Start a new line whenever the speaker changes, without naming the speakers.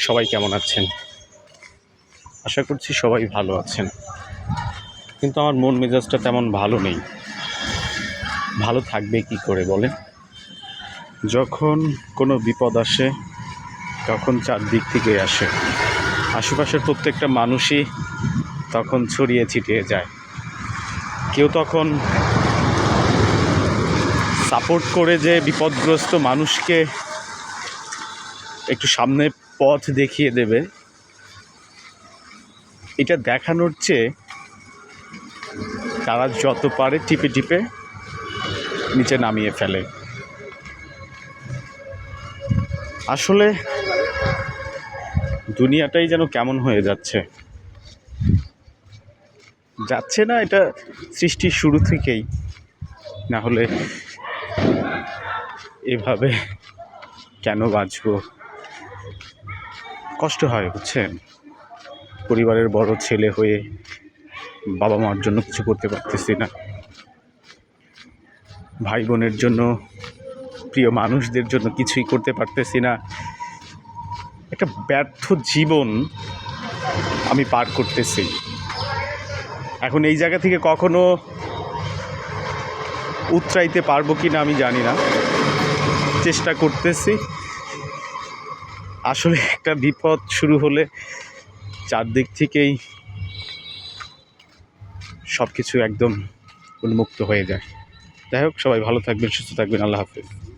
সবাই কেমন আছেন? আশা করছি সবাই ভালো আছেন। কিন্তু আমার মন মেজাজটা তেমন ভালো নেই। ভালো থাকবে কি করে বলে যখন কোনো বিপদ আসে, তখন চারদিক থেকে আসে। আশেপাশের প্রত্যেকটা মানুষই তখন ছড়িয়ে ছিটিয়ে যায়। কেউ তখন সাপোর্ট করে যে বিপদগ্রস্ত মানুষকে একটু সামনে পথ দেখিয়ে দেবে। এটা দেখানোর চেয়ে তারা যত পারে টিপে টিপে নিচে নামিয়ে ফেলে। আসলে দুনিয়াটাই যেন কেমন হয়ে যাচ্ছে। যাচ্ছে না এটা সৃষ্টির শুরু থেকেই। না হলে এভাবে কেন বাঁচবো? কষ্ট হয়, বুঝছেন? পরিবারের বড় ছেলে হয়ে বাবা মার জন্য কিছু করতে পারতেছি না। ভাই বোনের জন্য, প্রিয় মানুষদের জন্য কিছুই করতে পারতেছি না। একটা ব্যর্থ জীবন আমি পার করতেছি। এখন এই জায়গা থেকে কখনো উতরাইতে পারব কি না আমি জানি না। চেষ্টা করতেছি। আসলে একটা বিপদ শুরু হলে চারদিক থেকেই সব কিছু একদম উন্মুক্ত হয়ে যায়। যাই হোক, সবাই ভালো থাকবেন, সুস্থ থাকবেন, আল্লাহ হাফিজ।